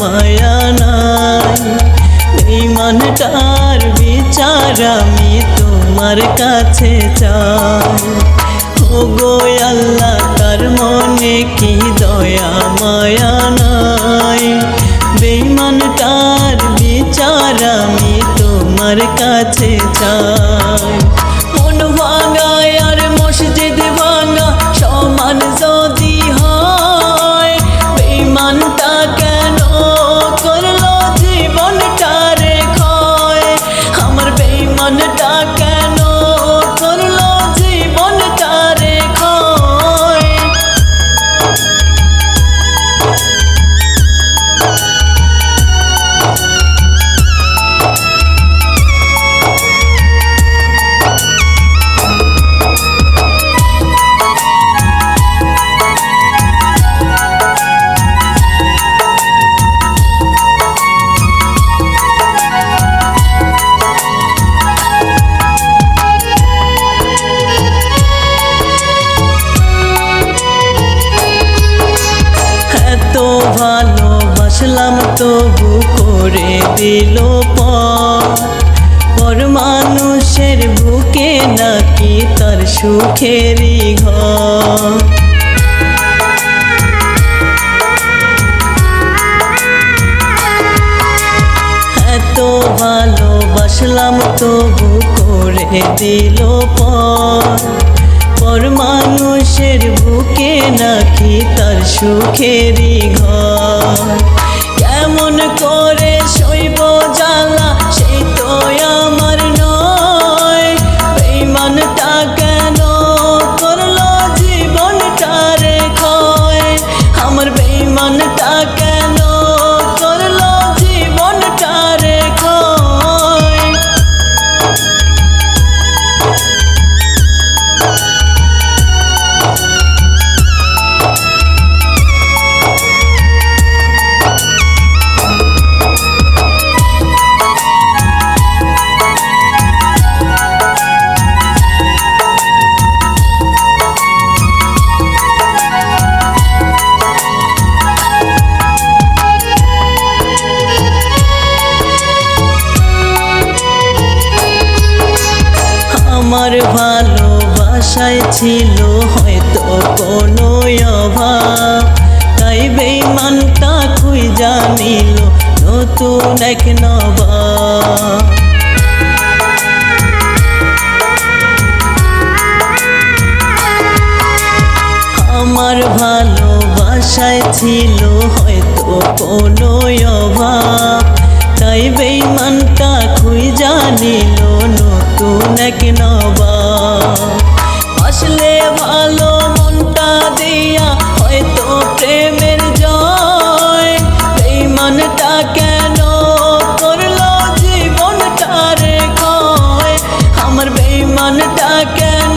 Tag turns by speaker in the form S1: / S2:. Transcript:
S1: মায়া নাই। এই মনটার বিচার আমি তোমার কাছে চাই। ও গো আল্লাহ, তার মনে কি দয়া, মায়া নাই? বেইমানটার বিচার আমি তোমার কাছে চাই। তবু করে দিল পর মানুষের বুকে নাকি তার সুখেরই ঘর। এত ভালোবাসলাম তবু করে দিল পর মানুষের বুকে নাকি তার সুখেরই ঘর। কেমন করে আমার ভালোবাসায় ছিল হয়তো কোনো অভাব। তাই বেইমানটা খুই জানিল নতুন এক নবাব। আমার ভালোবাসায় ছিল হয়তো কোনো অভাব। বাসলে ভালো মনটা দিয়া হয়তো প্রেমের জয়। এই মনটা কেন করল জীবনটারে কয় আমার বেইমানটা কেন